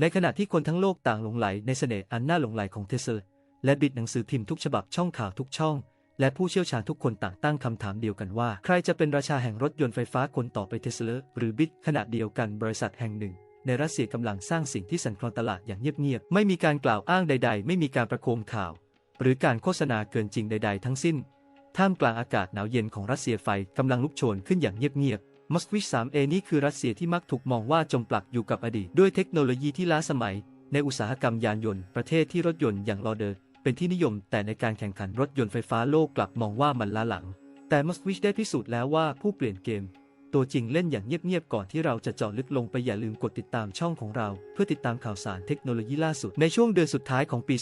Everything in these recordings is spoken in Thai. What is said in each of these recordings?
ในขณะที่คนทั้งโลกต่างหลงไหลในเสน่ห์อันน่าหลงไหลของเทสลาและบิดหนังสือพิมพ์ทุกฉบับช่องข่าวทุกช่อง และผู้เชี่ยวชาญทุกคนต่างตั้งคำถามเดียวกันว่า ใครจะเป็นราชาแห่งรถยนต์ไฟฟ้าคนต่อไปเทสลาหรือบิดขณะเดียวกันบริษัทแห่งหนึ่ง ในรัสเซียกำลังสร้างสิ่งที่สั่นคลอนตลาดอย่างเงียบๆไม่มีการกล่าวอ้างใด ๆ ไม่มีการประโคมข่าว หรือการโฆษณาเกินจริงใด ๆ ทั้งสิ้น ท่ามกลางอากาศหนาวเย็นของรัสเซียไฟกำลังลุกโชนขึ้นอย่างเงียบๆ มอสควิช 3A นี่คือรัสเซียที่มักถูกมองว่าจมปลักอยู่กับอดีต ด้วยเทคโนโลยีที่ล้าสมัย ในอุตสาหกรรมยานยนต์ ประเทศที่รถยนต์อย่างลอเดอร์ เป็นที่นิยม แต่ในการแข่งขันรถยนต์ไฟฟ้าโลกกลับมองว่ามันล้าหลัง แต่มอสควิชได้พิสูจน์แล้วว่าผู้เปลี่ยนเกม ตัวจริงเล่นอย่างเงียบๆก่อนที่เราจะเจาะลึกลงไปอย่าลืมกดติดตามช่องของเรา เพื่อติดตามข่าวสารเทคโนโลยีล่าสุดในช่วงเดือนสุดท้ายของปี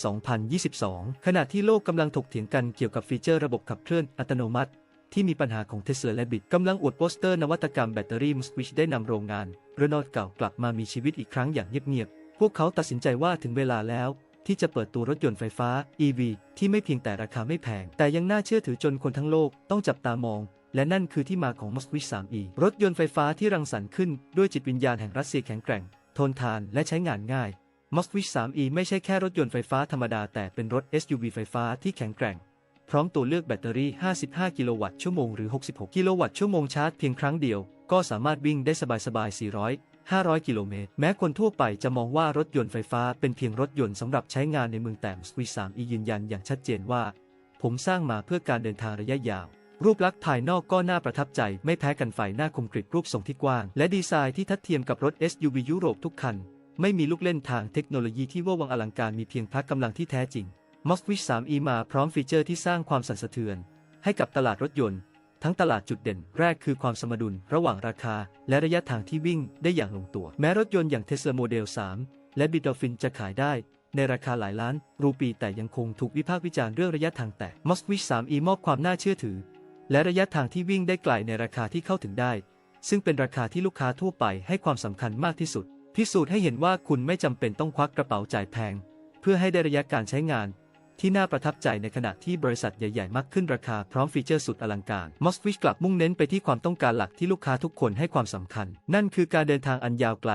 2022 ขณะที่โลกกำลังถกเถียงกันเกี่ยวกับฟีเจอร์ระบบขับเคลื่อนอัตโนมัติ ที่มีปัญหาของเทสลาและบิดกำลังอวดโปสเตอร์นวัตกรรมแบตเตอรี่มสวิชได้นำโรงงานเรโนลเก่ากลับมามีชีวิตอีกครั้งอย่างเงียบๆ พวกเขาตัดสินใจว่าถึงเวลาแล้ว ที่จะเปิดตัวรถยนต์ไฟฟ้า EV ที่ไม่เพียงแต่ราคาไม่แพง แต่ยังน่าเชื่อถือจนคนทั้งโลกต้องจับตามอง และนั่นคือที่มาของ m o s q w i 3e รถยนต์ไฟฟ้าที่รังสรรค์ขึ้นด้วยจิตวิญญาณแห่งรัสเซียแข็งแกร่ง ทนทานและใช้งานง่าย m o s q w i 3e ไม่ใช่แค่รถยนต์ไฟฟ้าธรรมดาแต่เป็นรถ SUV ไฟฟ้าที่แข็งแกร่ง พร้อมตัวเลือกแบตเตอรี่ 55 กิโลวัตต์ชั่วโมงหรือ 66 กิโลวัตต์ชั่วโมงชาร์จเพียงครั้งเดียว ก็สามารถวิ่งได้สบายๆ 400 500 กิโลเมตร แม้คนทั่วไปจะมองว่ารถยนต์ไฟฟ้าเป็นเพียงรถยนต์สำหรับใช้งานในเมืองแต่ s q u i 3e ยืนยันอย่างชัดเจนว่า ผมสร้างมาเพื่อการเดินทางระยะยาว รูปลักษณ์ภายนอกก็น่าประทับใจ ไม่แพ้กันไฟหน้าคมกริบรูปทรงที่กว้าง และดีไซน์ที่ทัดเทียมกับรถ SUV ยุโรปทุกคัน ไม่มีลูกเล่นทางเทคโนโลยีที่ว่าวังอลังการมีเพียงพละกำลังที่แท้จริง m o s q w i 3e มาพร้อมฟีเจอร์ที่สร้างความสั่นสะเทือน ให้กับตลาดรถยนต์ ทั้งตลาดจุดเด่นแรกคือความสมดุลระหว่างราคา และระยะทางที่วิ่งได้อย่างลงตัว แม้รถยนต์อย่าง Tesla Model 3 และ b i d o f i n จะขายได้ ในราคาหลายล้าน รูปีแต่ยังคงถูกวิพากษ์วิจารณ์เรื่องระยะทางแต่ m o s q w i 3e มอบความน่าเชื่อถือ และระยะทางที่วิ่งได้ไกลในราคาที่เข้าถึงได้ ซึ่งเป็นราคาที่ลูกค้าทั่วไปให้ความสำคัญมากที่สุด พิสูจน์ให้เห็นว่าคุณไม่จำเป็นต้องควักกระเป๋าจ่ายแพงเพื่อให้ได้ระยะการใช้งาน ที่น่าประทับใจในขณะที่บริษัทใหญ่ๆ มักขึ้นราคาพร้อมฟีเจอร์สุดอลังการ m o s q w i กลับมุ่งเน้นไปที่ความต้องการหลักที่ลูกค้าทุกคนให้ความสำคัญ นั่นคือการเดินทางอันยาวไกล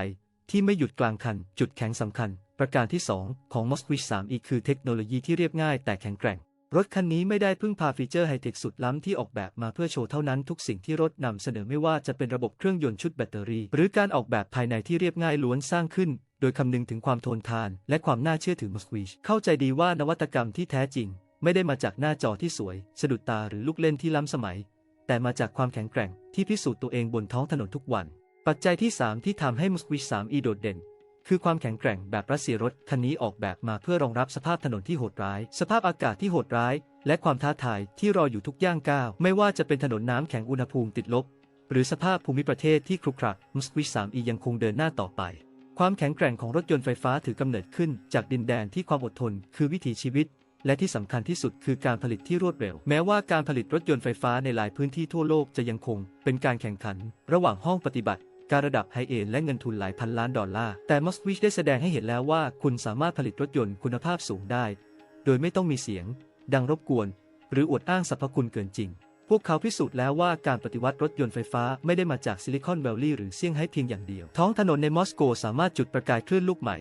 ที่ไม่หยุดกลางคัน จุดแข็งสำคัญ ประการที่ 2 ของ m o s q w i 3e คือเทคโนโลยีที่เรียบง่ายแต่แข็งแกร่งรถคันนี้ไม่ได้พึ่งพาฟีเจอร์ไฮเทคสุดล้ำที่ออกแบบมาเพื่อโชว์เท่านั้นทุกสิ่งที่รถนำเสนอไม่ว่าจะเป็นระบบเครื่องยนต์ชุดแบตเตอรี่ หรือการออกแบบภายในที่เรียบง่ายล้วนสร้างขึ้น โดยคำนึงถึงความทนทานและความน่าเชื่อถือ m o s q w i เข้าใจดีว่านวัตกรรมที่แท้จริง ไม่ได้มาจากหน้าจอที่สวย สะดุดตาหรือลูกเล่นที่ล้ำสมัย แต่มาจากความแข็งแกร่งที่พิสูจน์ตัวเองบนท้องถนนทุกวัน ปัจจัยที่ 3 ที่ทำให้ m o s q w i 3e โดดเด่น คือความแข็งแกร่งแบบรัสเซียรถคันนี้ออกแบบมาเพื่อรองรับสภาพถนนที่โหดร้าย สภาพอากาศที่โหดร้าย และความท้าทายที่รออยู่ทุกย่างก้าวไม่ว่าจะเป็นถนนน้ำแข็งอุณหภูมิติดลบ หรือสภาพภูมิประเทศที่ครุขระ m o s q w i 3e ยังคงเดินหน้าต่อไป ความแข็งแกร่งของรถยนต์ไฟฟ้าถือกำเนิดขึ้นจากดินแดนที่ความอดทนคือวิถีชีวิต และที่สำคัญที่สุดคือการผลิตที่รวดเร็ว แม้ว่าการผลิตรถยนต์ไฟฟ้าในหลายพื้นที่ทั่วโลกจะยังคงเป็นการแข่งขัน ระหว่างห้องปฏิบัติ การระดับไฮเอ็นและเงินทุนหลายพันล้านดอลลาร์ แต่มอสวิชได้แสดงให้เห็นแล้วว่าคุณสามารถผลิตรถยนต์คุณภาพสูงได้ โดยไม่ต้องมีเสียง ดังรบกวน หรืออวดอ้างสรรพคุณเกินจริง พวกเขาพิสูจน์แล้วว่าการปฏิวัติรถยนต์ไฟฟ้าไม่ได้มาจากซิลิคอนแวลลีย์หรือเซี่ยงไฮ้เพียงอย่างเดียว ท้องถนนในมอสโกสามารถจุดประกายคลื่นลูกใหม่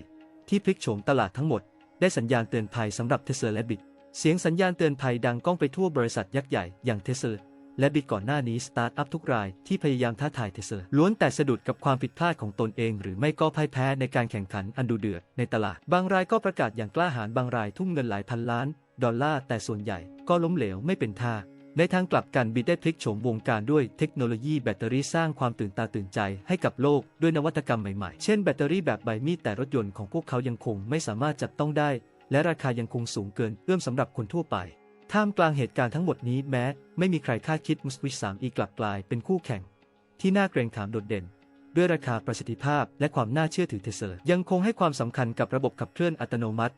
ที่พลิกโฉมตลาดทั้งหมด ได้สัญญาณเตือนภัยสำหรับเทสลาและบิตเสียงสัญญาณเตือนภัยดังก้องไปทั่วบริษัทยักษ์ใหญ่อย่างเทสลาและบิตก่อนหน้านี้สตาร์ทอัพทุกรายที่พยายามท้าทายเทสลาล้วนแต่สะดุดกับความผิดพลาดของตนเอง หรือไม่ก็พ่ายแพ้ในการแข่งขันอันดุเดือดในตลาด บางรายก็ประกาศอย่างกล้าหาญบางรายทุ่มเงินหลายพันล้าน ดอลลาร์แต่ส่วนใหญ่ก็ล้มเหลวไม่เป็นท่า ในทางกลับกันบิดได้พลิกโฉมวงการด้วยเทคโนโลยีแบตเตอรี่สร้างความตื่นตาตื่นใจให้กับโลกด้วยนวัตกรรมใหม่ๆ เช่นแบตเตอรี่แบบใบมีดแต่รถยนต์ของพวกเขายังคงไม่สามารถจับต้องได้ และราคายังคงสูงเกินเอื้อมสำหรับคนทั่วไป ท่ามกลางเหตุการณ์ทั้งหมดนี้แม้ ไม่มีใครคาดคิดมุสวิช 3e กลับกลายเป็นคู่แข่ง ที่น่าเกรงขามโดดเด่น ด้วยราคาประสิทธิภาพและความน่าเชื่อถือเทสลายังคงให้ความสำคัญกับระบบขับเคลื่อนอัตโนมัติ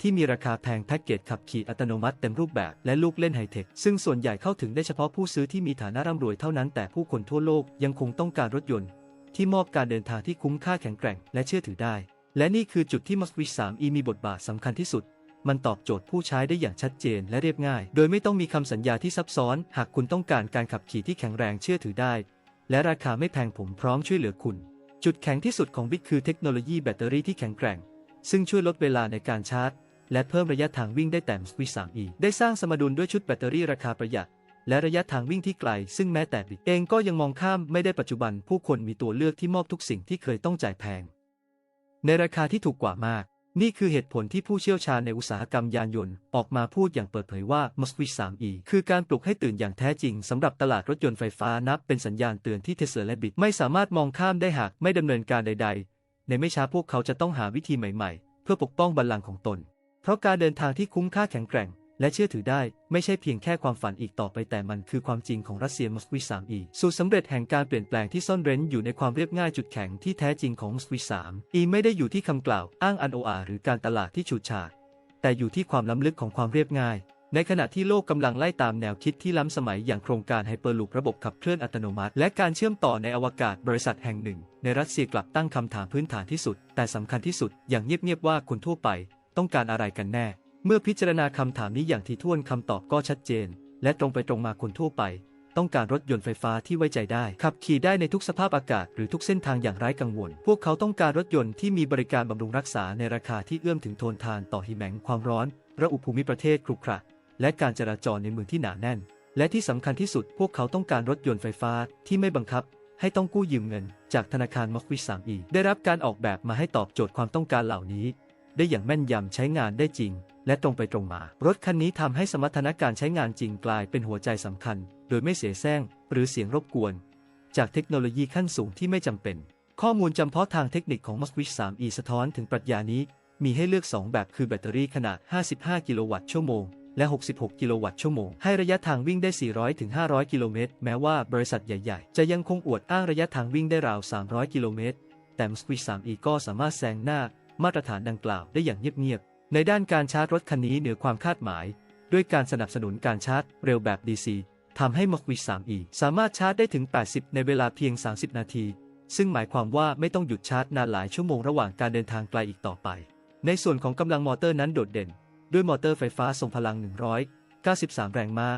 ที่มีราคาแพงแพ็กเกจขับขี่อัตโนมัติเต็มรูปแบบและลูกเล่นไฮเทค ซึ่งส่วนใหญ่เข้าถึงได้เฉพาะผู้ซื้อที่มีฐานะร่ำรวยเท่านั้นแต่ผู้คนทั่วโลกยังคงต้องการรถยนต์ ที่มอบการเดินทางที่คุ้มค่าแข็งแกร่งและเชื่อถือได้ และนี่คือจุดที่ m o s q w i 3e มีบทบาทสำคัญที่สุด มันตอบโจทย์ผู้ใช้ได้อย่างชัดเจนและเรียบง่าย โดยไม่ต้องมีคำสัญญาที่ซับซ้อน หากคุณต้องการการขับขี่ที่แข็งแรงเชื่อถือได้ และราคาไม่แพงผมพร้อมช่วยเหลือคุณ จุดแข็งที่สุดของบิตคือเทคโนโลยีแบตเตอรี่ที่แข็งแกร่ง ซึ่งช่วยลดเวลาในการชาร์จ และเพิ่มระยะทางวิ่งได้แต่ m s q u i 3e ได้สร้างสมดุลด้วยชุดแบตเตอรี่ราคาประหยัด และระยะทางวิ่งที่ไกล ซึ่งแม้แต่บิเองก็ยังมองข้ามไม่ได้ปัจจุบันผู้คนมีตัวเลือกที่มอบทุกสิ่งที่เคยต้องจ่ายแพง ในราคาที่ถูกกว่ามาก นี่คือเหตุผลที่ผู้เชี่ยวชาญในอุตสาหกรรมยานยนต์ ออกมาพูดอย่างเปิดเผยว่า m o s q u i 3e คือการปลุกให้ตื่นอย่างแท้จริงสำหรับตลาดรถยนต์ไฟฟ้านับเป็นสัญญาณเตือนที่เทสลาและบิไม่สามารถมองข้ามได้หากไม่ดำเนินการใด ๆ ในไม่ช้าพวกเขาจะต้องหาวิธีใหม่ ๆ เพื่อปกป้องบัลลังก์ของตน เพราะการเดินทางที่คุ้มค่าแข็งแกร่ง และเชื่อถือได้ไม่ใช่เพียงแค่ความฝันอีกต่อไปแต่มันคือความจริงของรัสเซียมอสควิ 3e สูตรสำเร็จแห่งการเปลี่ยนแปลงที่ซ่อนเร้นอยู่ในความเรียบง่ายจุดแข็งที่แท้จริงของมอสควิ 3e ไม่ได้อยู่ที่คำกล่าวอ้างอันโออาหรือการตลาดที่ฉูดฉาดแต่อยู่ที่ความล้ำลึกของความเรียบง่ายในขณะที่โลกกำลังไล่ตามแนวคิดที่ล้ำสมัยอย่างโครงการไฮเปอร์ลูประบบขับเคลื่อนอัตโนมัติ และการเชื่อมต่อในอวกาศบริษัทแห่งหนึ่ง ในรัสเซียกลับตั้งคำถามพื้นฐานที่สุด แต่สำคัญที่สุดอย่างเงียบๆว่าคนทั่วไป ต้องการอะไรกันแน่ เมื่อพิจารณาคำถามนี้อย่างถี่ถ้วนคำตอบก็ชัดเจน และตรงไปตรงมาคนทั่วไป ต้องการรถยนต์ไฟฟ้าที่ไว้ใจได้ ขับขี่ได้ในทุกสภาพอากาศหรือทุกเส้นทางอย่างไร้กังวล พวกเขาต้องการรถยนต์ที่มีบริการบำรุงรักษาในราคาที่เอื้อมถึงโทนทานต่อหิแมงความร้อน ระอุภูมิประเทศครุขระและการจราจรในเมืองที่หนาแน่น และที่สำคัญที่สุดพวกเขาต้องการรถยนต์ไฟฟ้าที่ไม่บังคับให้ต้องกู้ยืมเงิน จากธนาคารมอควิส 3e ได้รับการออกแบบมาให้ตอบโจทย์ความต้องการเหล่านี้ ได้อย่างแม่นยำใช้งานได้จริง และตรงไปตรงมา รถคันนี้ทำให้สมรรถนะการใช้งานจริงกลายเป็นหัวใจสำคัญ โดยไม่เสียแซงหรือเสียงรบกวน จากเทคโนโลยีขั้นสูงที่ไม่จำเป็น ข้อมูลจำเพาะทางเทคนิคของ m o s q u i 3e สะท้อนถึงปรัชญานี้ มีให้เลือก 2 แบบคือแบตเตอรี่ขนาด 55 กิโลวัตต์ชั่วโมงและ 66 กิโลวัตต์ชั่วโมง ให้ระยะทางวิ่งได้ 400 ถึง 500 กิโลเมตร แม้ว่าบริษัทใหญ่ๆ จะยังคงอวดอ้างระยะทางวิ่งได้ราว 300 กิโลเมตร แต่ m o s q u i 3e ก็สามารถแซงหน้า มาตรฐานดังกล่าวได้อย่างเงียบๆ ในด้านการชาร์จรถคันนี้เหนือความคาดหมาย ด้วยการสนับสนุนการชาร์จเร็วแบบ DC ทำให้ m o s q u i 3e สามารถชาร์จได้ถึง 80 ในเวลาเพียง 30 นาที ซึ่งหมายความว่าไม่ต้องหยุดชาร์จนานหลายชั่วโมงระหว่างการเดินทางไกลอีกต่อไป ในส่วนของกำลังมอเตอร์นั้นโดดเด่น ด้วยมอเตอร์ไฟฟ้าทรงพลัง 193 แรงม้า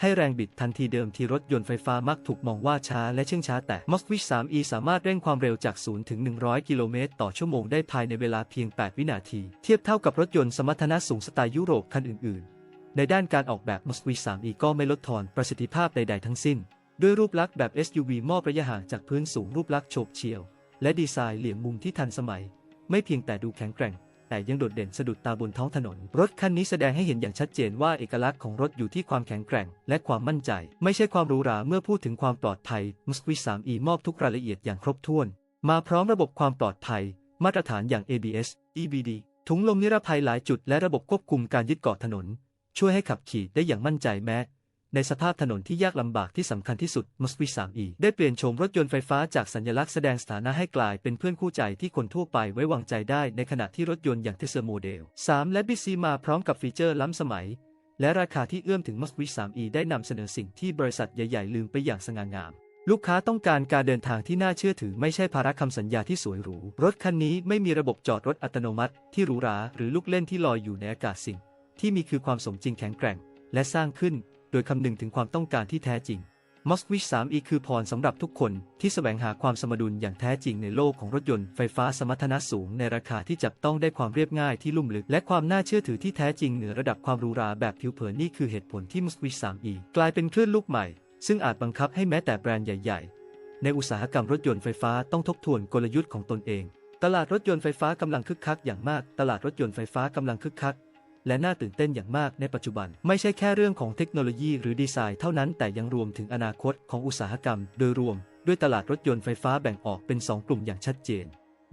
ให้แรงบิดทันทีเดิมที่รถยนต์ไฟฟ้ามักถูกมองว่าช้าและเชื่องช้าแต่ m o s q u i 3e สามารถเร่งความเร็วจาก 0 ถึง 100 กิโลเมตรต่อชั่วโมงได้ภายในเวลาเพียง 8 วินาที เทียบเท่ากับรถยนต์สมรรถนะสูงสไตล์ยุโรปคันอื่นๆ ในด้านการออกแบบ m o s q u i 3e ก็ไม่ลดทอนประสิทธิภาพใดๆทั้งสิ้น ด้วยรูปลักษณ์แบบ SUV มอบระยะห่างจากพื้นสูงรูปลักษณ์โฉบเฉี่ยว และดีไซน์เหลี่ยมมุมที่ทันสมัย ไม่เพียงแต่ดูแข็งแกร่ง แต่ยังโดดเด่นสะดุดตาบนท้องถนน รถคันนี้แสดงให้เห็นอย่างชัดเจนว่าเอกลักษณ์ของรถอยู่ที่ความแข็งแกร่ง และความมั่นใจ ไม่ใช่ความหรูหราเมื่อพูดถึงความปลอดภัย m u s q u i 3e มอบทุกรายละเอียดอย่างครบถ้วน มาพร้อมระบบความปลอดภัย มาตรฐานอย่าง ABS EBD ถุงลมนิรภัยหลายจุดและระบบควบคุมการยึดเกาะถนน ช่วยให้ขับขี่ได้อย่างมั่นใจแม้ ในสภาพถนนที่ยากลำบากที่สำคัญที่สุด m o s q u i 3e ได้เปลี่ยนโฉมรถยนต์ไฟฟ้าจากสัญลักษณ์แสดงสถานะให้กลายเป็นเพื่อนคู่ใจที่คนทั่วไปไว้วางใจได้ในขณะที่รถยนต์อย่าง Tesla Model 3และ BC มาพร้อมกับฟีเจอร์ล้ำสมัย และราคาที่เอื้อมถึง m o s q u i 3e ได้นำเสนอสิ่งที่บริษัทใหญ่ๆ ลืมไปอย่างสง่างาม ลูกค้าต้องการการเดินทางที่น่าเชื่อถือไม่ใช่ภาระคำสัญญาที่สวยหรู รถคันนี้ไม่มีระบบจอดรถอัตโนมัติ ที่หรูหราหรือลูกเล่นที่ลอยอยู่ในอากาศสิ่ง ที่มีคือความสมจริงแข็งแกร่ง และสร้างขึ้น โดยคำนึงถึงความต้องการที่แท้จริง m o s q u i 3e คือพรสำหรับทุกคนที่แสวงหาความสมดุลอย่างแท้จริงในโลกของรถยนต์ไฟฟ้าสมรรถนะสูงในราคาที่จับต้องได้ความเรียบง่ายที่ลุ่มลึก และความน่าเชื่อถือที่แท้จริงเหนือระดับความหรูหราแบบผิวเผินนี่คือเหตุผลที่ m o s q u i 3e กลายเป็นคลื่นลูกใหม่ ซึ่งอาจบังคับให้แม้แต่แบรนด์ใหญ่ ๆ ในอุตสาหกรรมรถยนต์ไฟฟ้าต้องทบทวนกลยุทธ์ของตนเอง ตลาดรถยนต์ไฟฟ้ากำลังคึกคักอย่างมาก ตลาดรถยนต์ไฟฟ้ากำลังคึกคัก และน่าตื่นเต้นอย่างมากในปัจจุบัน ไม่ใช่แค่เรื่องของเทคโนโลยีหรือดีไซน์เท่านั้นแต่ยังรวมถึงอนาคตของอุตสาหกรรม โดยรวม ด้วยตลาดรถยนต์ไฟฟ้าแบ่งออกเป็น 2 กลุ่มอย่างชัดเจน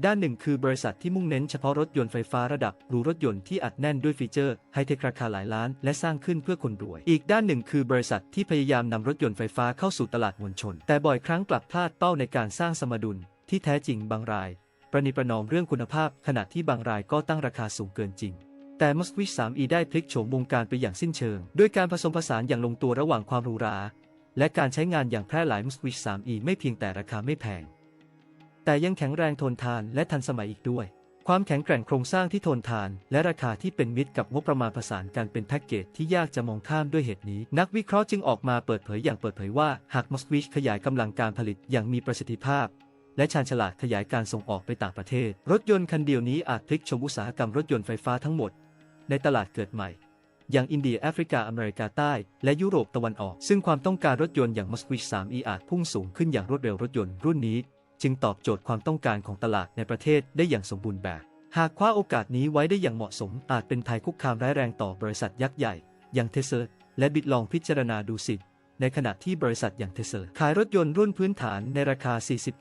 ด้านหนึ่งคือบริษัทที่มุ่งเน้นเฉพาะรถยนต์ไฟฟ้าระดับหรูรถยนต์ที่อัดแน่นด้วยฟีเจอร์ไฮเทคราคาหลายล้าน และสร้างขึ้นเพื่อคนรวย อีกด้านหนึ่งคือบริษัทที่พยายามนำรถยนต์ไฟฟ้าเข้าสู่ตลาดมวลชน แต่บ่อยครั้งกลับพลาดเป้าในการสร้างสมดุล ที่แท้จริงบางรายประนีประนอมเรื่องคุณภาพ ขณะที่บางรายก็ตั้งราคาสูงเกินจริง แต่ m o s q u i 3e ได้พลิกโฉมวงการไปอย่างสิ้นเชิง ด้วยการผสมผสานอย่างลงตัวระหว่างความหรูหราและการใช้งานอย่างแพร่หลาย m o s q u i 3e ไม่เพียงแต่ราคาไม่แพง แต่ยังแข็งแรงทนทานและทันสมัยอีกด้วย ความแข็งแกร่งโครงสร้างที่ทนทาน และราคาที่เป็นมิตรกับงบประมาณผสานกันเป็นแพ็กเกจที่ยากจะมองข้ามด้วยเหตุนี้ นักวิเคราะห์จึงออกมาเปิดเผยอย่างเปิดเผยว่าหาก m o s q u i ขยายกำลังการผลิตอย่างมีประสิทธิภาพและชาญฉลาดขยายการส่งออกไปต่างประเทศ รถยนต์คันเดียวนี้อาจพลิกชมอุตสาหกรรมรถยนต์ไฟฟ้าทั้งหมด ในตลาดเกิดใหม่ อย่างอินเดียแอฟริกาอเมริกาใต้ และยุโรปตะวันออก ซึ่งความต้องการรถยนต์อย่าง Moskvich 3e อาจพุ่งสูงขึ้นอย่างรวดเร็วรถยนต์รุ่นนี้ จึงตอบโจทย์ความต้องการของตลาดในประเทศได้อย่างสมบูรณ์แบบ หากคว้าโอกาสนี้ไว้ได้อย่างเหมาะสม อาจเป็นภัยคุกคามร้ายแรงต่อบริษัทยักษ์ใหญ่ อย่างเทสลาและบิดลองพิจารณาดูสิในขณะที่บริษัทอย่างเทสลาขายรถยนต์รุ่นพื้นฐานในราคา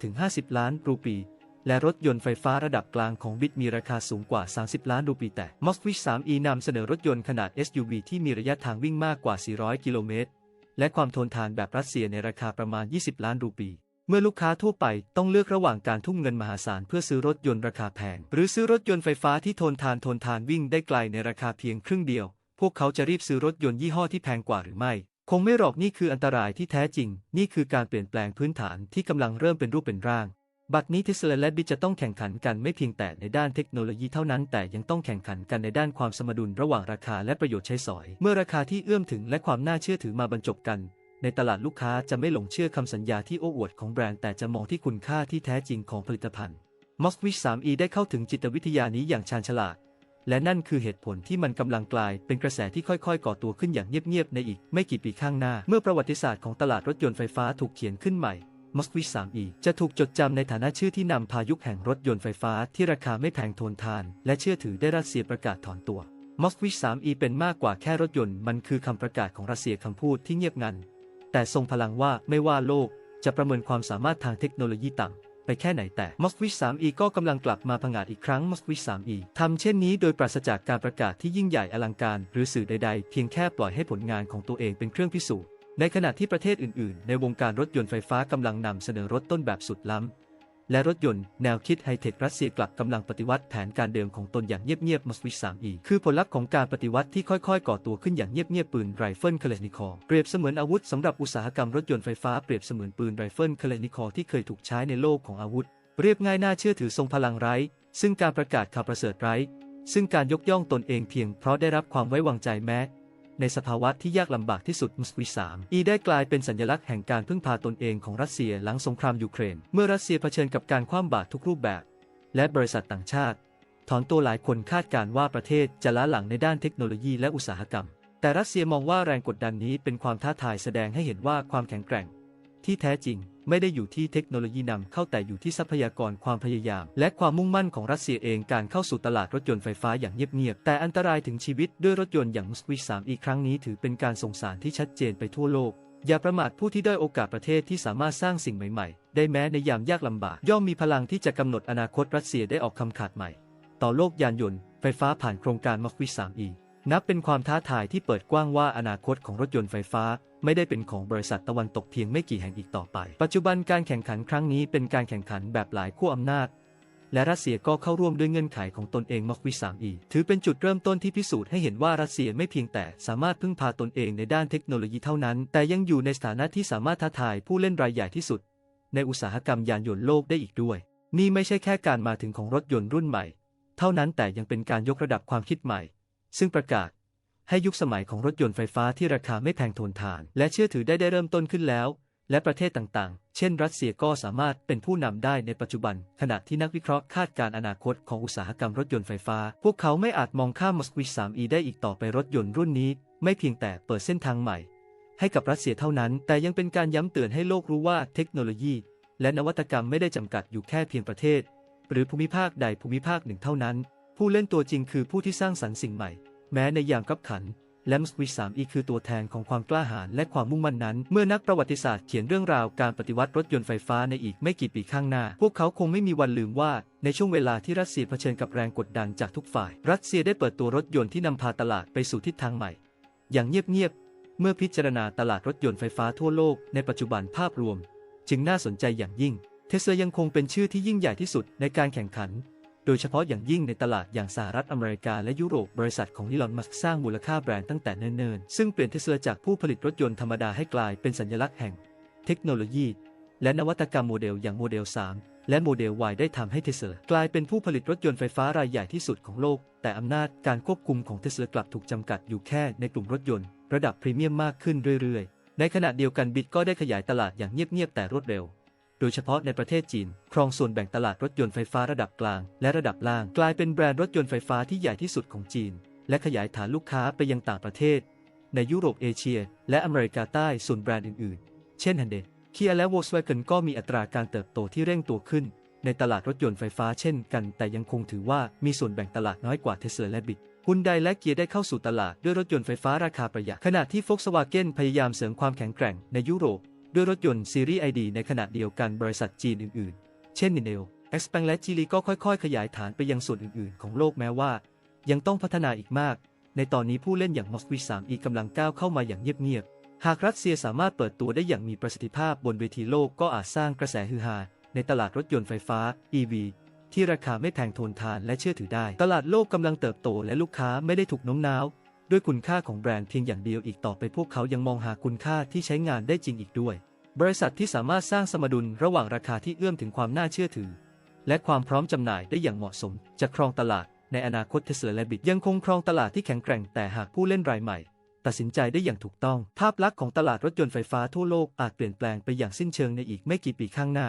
40-50 ล้านรูปี และรถยนต์ไฟฟ้าระดับกลางของบิดมีราคาสูงกว่า 30 ล้านรูปีแต่ Moskvich 3e นำเสนอรถยนต์ขนาด SUV ที่มีระยะทางวิ่งมากกว่า 400 กิโลเมตร และความทนทานแบบรัสเซียในราคาประมาณ 20 ล้านรูปี เมื่อลูกค้าทั่วไปต้องเลือกระหว่างการทุ่มเงินมหาศาลเพื่อซื้อรถยนต์ราคาแพง หรือซื้อรถยนต์ไฟฟ้าที่ทนทานทนทานวิ่งได้ไกลในราคาเพียงครึ่งเดียว พวกเขาจะรีบซื้อรถยนต์ยี่ห้อที่แพงกว่าหรือไม่ คงไม่หรอกนี่คืออันตรายที่แท้จริง นี่คือการเปลี่ยนแปลงพื้นฐานที่กำลังเริ่มเป็นรูปเป็นร่าง บัดนี้เทสลาและบิจะต้องแข่งขันกันไม่เพียงแต่ในด้านเทคโนโลยีเท่านั้น แต่ยังต้องแข่งขันกันในด้านความสมดุลระหว่างราคาและประโยชน์ใช้สอย เมื่อราคาที่เอื้อมถึงและความน่าเชื่อถือมาบรรจบกัน ในตลาดลูกค้าจะไม่หลงเชื่อคำสัญญาที่โอ้อวดของแบรนด์แต่จะมองที่คุณค่าที่แท้จริงของผลิตภัณฑ์ Moskvich 3e ได้เข้าถึงจิตวิทยานี้อย่างชาญฉลาด และนั่นคือเหตุผลที่มันกำลังกลายเป็นกระแสที่ค่อยๆ ก่อตัวขึ้นอย่างเงียบๆในอีก ไม่กี่ปีข้างหน้า เมื่อประวัติศาสตร์ของตลาดรถยนต์ไฟฟ้าถูกเขียนขึ้นใหม่ Moskvich 3e จะถูกจดจำในฐานะชื่อที่นำพายุคแห่งรถยนต์ไฟฟ้าที่ราคาไม่แพงทนทาน และเชื่อถือได้รัสเซียประกาศถอนตัว Moskvich 3e เป็นมากกว่าแค่รถยนต์มันคือคำประกาศของรัสเซียคำพูดที่เงียบงัน แต่ทรงพลังว่าไม่ว่าโลก จะประเมินความสามารถทางเทคโนโลยีต่ำไปแค่ไหนแต่ Moskvich 3e ก็กำลังกลับมาผงาดอีกครั้ง Moskvich 3e ทำเช่นนี้โดยปราศจากการประกาศที่ยิ่งใหญ่อลังการ หรือสื่อใดๆ เพียงแค่ปล่อยให้ผลงานของตัวเองเป็นเครื่องพิสูจน์ ในขณะที่ประเทศอื่นๆ ในวงการรถยนต์ไฟฟ้ากำลังนำเสนอรถต้นแบบสุดล้ำ และรถยนต์แนวคิดไฮเทครัสเซียกลับกำลังปฏิวัติแผนการเดิมของตนอย่างเงียบๆ Moskvich 3e คือผลลัพธ์ของการปฏิวัติที่ค่อยๆ ก่อตัวขึ้นอย่างเงียบๆปืนไรเฟิลคาเลนิคอเปรียบเสมือนอาวุธสำหรับอุตสาหกรรมรถยนต์ไฟฟ้าเปรียบเสมือนปืนไรเฟิลคาเลนิคอที่เคยถูกใช้ในโลกของอาวุธ เรียบง่ายน่าเชื่อถือทรงพลังไร้ ซึ่งการประกาศข่าวประเสริฐไร้ ซึ่งการยกย่องตนเองเพียงเพราะได้รับความไว้วางใจแม้ ในสภาวะที่ยากลำบากที่สุดมุสวิ3อีได้กลายเป็นสัญลักษณ์แห่งการพึ่งพาตนเองของรัสเซียหลังสงครามยูเครน เมื่อรัสเซียเผชิญกับการคว่ำบาตรทุกรูปแบบ และบริษัทต่างชาติ ถอนตัวหลายคนคาดการว่าประเทศจะล้าหลังในด้านเทคโนโลยีและอุตสาหกรรม แต่รัสเซียมองว่าแรงกดดันนี้เป็นความท้าทายแสดงให้เห็นว่าความแข็งแกร่ง ที่แท้จริง ไม่ได้อยู่ที่เทคโนโลยีนำเข้าแต่อยู่ที่ทรัพยากรความพยายาม และความมุ่งมั่นของรัสเซียเองการเข้าสู่ตลาดรถยนต์ไฟฟ้าอย่างเงียบๆแต่อันตรายถึงชีวิตด้วยรถยนต์อย่างมุสวิช3อีกครั้งนี้ถือเป็นการส่งสารที่ชัดเจนไปทั่วโลกอย่าประมาทผู้ที่ได้โอกาสประเทศที่สามารถสร้างสิ่งใหม่ๆ ได้แม้ในยามยากลำบาก ย่อมมีพลังที่จะกำหนดอนาคตรัสเซียได้ออกคำขาดใหม่ ต่อโลกยานยนต์ ไฟฟ้าผ่านโครงการมอควิช 3e นับเป็นความท้าทายที่เปิดกว้างว่าอนาคตของรถยนต์ไฟฟ้า ไม่ได้เป็นของบริษัทตะวันตกเพียงไม่กี่แห่งอีกต่อไป ปัจจุบันการแข่งขันครั้งนี้เป็นการแข่งขันแบบหลายขั้วอำนาจ และรัสเซียก็เข้าร่วมด้วยเงื่อนไขของตนเองมอควิ 3e ถือเป็นจุดเริ่มต้นที่พิสูจน์ให้เห็นว่ารัสเซียไม่เพียงแต่สามารถพึ่งพาตนเองในด้านเทคโนโลยีเท่านั้น แต่ยังอยู่ในสถานะที่สามารถท้าทายผู้เล่นรายใหญ่ที่สุด ในอุตสาหกรรมยานยนต์โลกได้อีกด้วย นี่ไม่ใช่แค่การมาถึงของรถยนต์รุ่นใหม่ เท่านั้นแต่ยังเป็นการยกระดับความคิดใหม่ ซึ่งประกาศให้ยุคสมัยของรถยนต์ไฟฟ้าที่ราคาไม่แพงทนทาน และเชื่อถือได้ได้เริ่มต้นขึ้นแล้ว และประเทศต่างๆ เช่น รัสเซียก็สามารถเป็นผู้นำได้ในปัจจุบัน ขณะที่นักวิเคราะห์คาดการณ์อนาคตของอุตสาหกรรมรถยนต์ไฟฟ้า พวกเขาไม่อาจมองข้ามมอสควิช 3e ได้อีกต่อไปรถยนต์รุ่นนี้ ไม่เพียงแต่เปิดเส้นทางใหม่ ให้กับรัสเซียเท่านั้น แต่ยังเป็นการย้ำเตือนให้โลกรู้ว่าเทคโนโลยี และนวัตกรรมไม่ได้จำกัดอยู่แค่เพียงประเทศ หรือภูมิภาคใดภูมิภาคหนึ่งเท่านั้น ผู้เล่นตัวจริงคือผู้ที่สร้างสรรค์สิ่งใหม่ แม้ในยามกับขัน และมสวิช 3e คือตัวแทนของความกล้าหาญและความมุ่งมั่นนั้น เมื่อนักประวัติศาสตร์เขียนเรื่องราวการปฏิวัติรถยนต์ไฟฟ้าในอีกไม่กี่ปีข้างหน้า พวกเขาคงไม่มีวันลืมว่า ในช่วงเวลาที่รัสเซียเผชิญกับแรงกดดันจากทุกฝ่าย รัสเซียได้เปิดตัวรถยนต์ที่นำพาตลาดไปสู่ทิศทางใหม่ อย่างเงียบๆเมื่อพิจารณาตลาดรถยนต์ไฟฟ้าทั่วโลกในปัจจุบันภาพรวม จึงน่าสนใจอย่างยิ่ง เทสลายังคงเป็นชื่อที่ยิ่งใหญ่ที่สุดในการแข่งขัน โดยเฉพาะอย่างยิ่งในตลาดอย่างสหรัฐอเมริกาและยุโรป บริษัทของอีลอนมัสก์สร้างมูลค่าแบรนด์ตั้งแต่เนิ่นๆ ซึ่งเปลี่ยนเทสลาจากผู้ผลิตรถยนต์ธรรมดาให้กลายเป็นสัญลักษณ์แห่ง เทคโนโลยี และนวัตกรรมโมเดลอย่างโมเดล 3 และโมเดล Y ได้ทำให้เทสลากลายเป็นผู้ผลิตรถยนต์ไฟฟ้ารายใหญ่ที่สุดของโลก แต่อำนาจการควบคุมของเทสลากลับถูกจำกัดอยู่แค่ในกลุ่มรถยนต์ ระดับพรีเมียมมากขึ้นเรื่อยๆ ในขณะเดียวกันบิตก็ได้ขยายตลาดอย่างเงียบๆแต่รวดเร็ว โดยเฉพาะในประเทศจีน ครองส่วนแบ่งตลาดรถยนต์ไฟฟ้าระดับกลาง และระดับล่าง กลายเป็นแบรนด์รถยนต์ไฟฟ้าที่ใหญ่ที่สุดของจีน และขยายฐานลูกค้าไปยังต่างประเทศ ในยุโรปเอเชีย และอเมริกาใต้ส่วนแบรนด์อื่นๆ เช่น Hyundai Kia และ Volkswagen ก็มีอัตราการเติบโตที่เร่งตัวขึ้น ในตลาดรถยนต์ไฟฟ้าเช่นกัน แต่ยังคงถือว่ามีส่วนแบ่งตลาดน้อยกว่า Tesla และ Bit ฮุนไดและเกียร์ได้เข้าสู่ตลาดด้วยรถยนต์ไฟฟ้าราคาประหยัดขณะที่ Volkswagen พยายามเสริมความแข็งแกร่งในยุโรป ด้วยรถยนต์ซีรีส์ ID ในขณะเดียวกันบริษัทจีนอื่นๆ เช่น Nineo Xpeng และ Geely ก็ค่อยๆ ขยายฐานไปยังส่วนอื่นๆ ของโลกแม้ว่า ยังต้องพัฒนาอีกมาก ในตอนนี้ผู้เล่นอย่าง Moskvy 3e กำลังก้าวเข้ามาอย่างเงียบๆ หากรัสเซียสามารถเปิดตัวได้อย่างมีประสิทธิภาพบนเวทีโลกก็อาจสร้างกระแสฮือฮาในตลาดรถยนต์ไฟฟ้า EV ที่ราคาไม่แพงทนทานและเชื่อถือได้ ตลาดโลกกำลังเติบโตและลูกค้าไม่ได้ถูกโน้มน้าว ด้วยคุณค่าของแบรนด์เพียงอย่างเดียวอีกต่อไปพวกเขายังมองหาคุณค่าที่ใช้งานได้จริงอีกด้วย บริษัทที่สามารถสร้างสมดุลระหว่างราคาที่เอื้อมถึงความน่าเชื่อถือ และความพร้อมจำหน่ายได้อย่างเหมาะสม จะครองตลาด ในอนาคตเทสลาและบิตยังคงครองตลาดที่แข็งแกร่งแต่หากผู้เล่นรายใหม่ ตัดสินใจได้อย่างถูกต้อง ภาพลักษณ์ของตลาดรถยนต์ไฟฟ้าทั่วโลกอาจเปลี่ยนแปลงไปอย่างสิ้นเชิงในอีกไม่กี่ปีข้างหน้า